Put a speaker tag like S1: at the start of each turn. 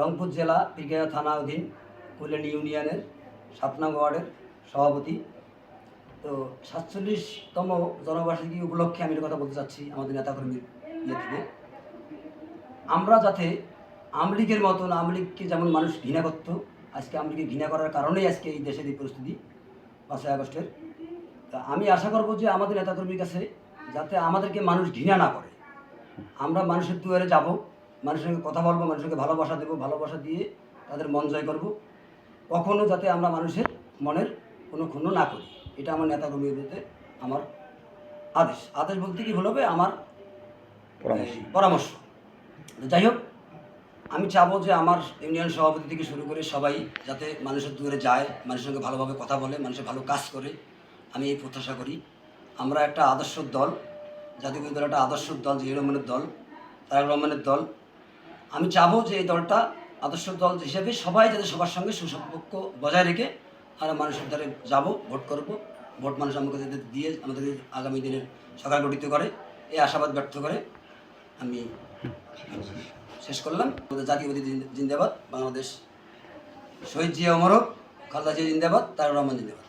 S1: রংপুর জেলা পিরগাঁও থানা অধীন কুলেনি ইউনিয়নের সাত নং ওয়ার্ডের সভাপতি। তো সাতচল্লিশতম জনবার্ষিকী উপলক্ষে আমি কথা বলতে চাচ্ছি আমাদের নেতাকর্মীর ইয়ে থেকে আমরা যাতে আমলিগের মতন আমলিগকে যেমন মানুষ ঘৃণা করতো, আজকে আমলিগে ঘৃণা করার কারণেই আজকে এই দেশের এই পরিস্থিতি, পাঁচই আগস্টের। তা আমি আশা করব যে আমাদের নেতাকর্মীর কাছে যাতে আমাদেরকে মানুষ ঘৃণা না করে, আমরা মানুষের দুয়ারে যাব মানুষের সঙ্গে কথা বলব মানুষের সঙ্গে ভালোবাসা দেবো ভালোবাসা দিয়ে তাদের মন জয় করব। কখনো যাতে আমরা মানুষের মনের কোনো ক্ষুণ্ণ না করি। এটা আমার নেতাকর্মীর বিরুদ্ধে আমার আদেশ। আদেশ বলতে কি হলো আমার
S2: পরামর্শ।
S1: যাই হোক আমি চাবো যে আমার ইউনিয়ন সভাপতি থেকে শুরু করে সবাই যাতে মানুষের দূরে যায় মানুষের সঙ্গে ভালোভাবে কথা বলে মানুষের ভালো কাজ করে আমি এই প্রত্যাশা করি। আমরা একটা আদর্শ দল জাতীয় দল একটা আদর্শ দল জিয়া রহমানের দল তারেক রহমানের দল আমি চাবো যে এই দলটা আদর্শ দল হিসেবে সবাই যাতে সবার সঙ্গে সুসম্পর্ক বজায় রেখে আর মানুষের দ্বারে যাব, ভোট করব। ভোট মানুষ আমাকে যাতে দিয়ে আমাদেরকে আগামী দিনের সরকার গঠিত করে এই আশাবাদ ব্যর্থ করে আমি শেষ করলাম। আমাদের জাতীয়বাদী জিন্দাবাদ, বাংলাদেশ শহীদ জিয়া অমরক খালদা জিয়া জিন্দাবাদ তার রহমান জিন্দাবাদ।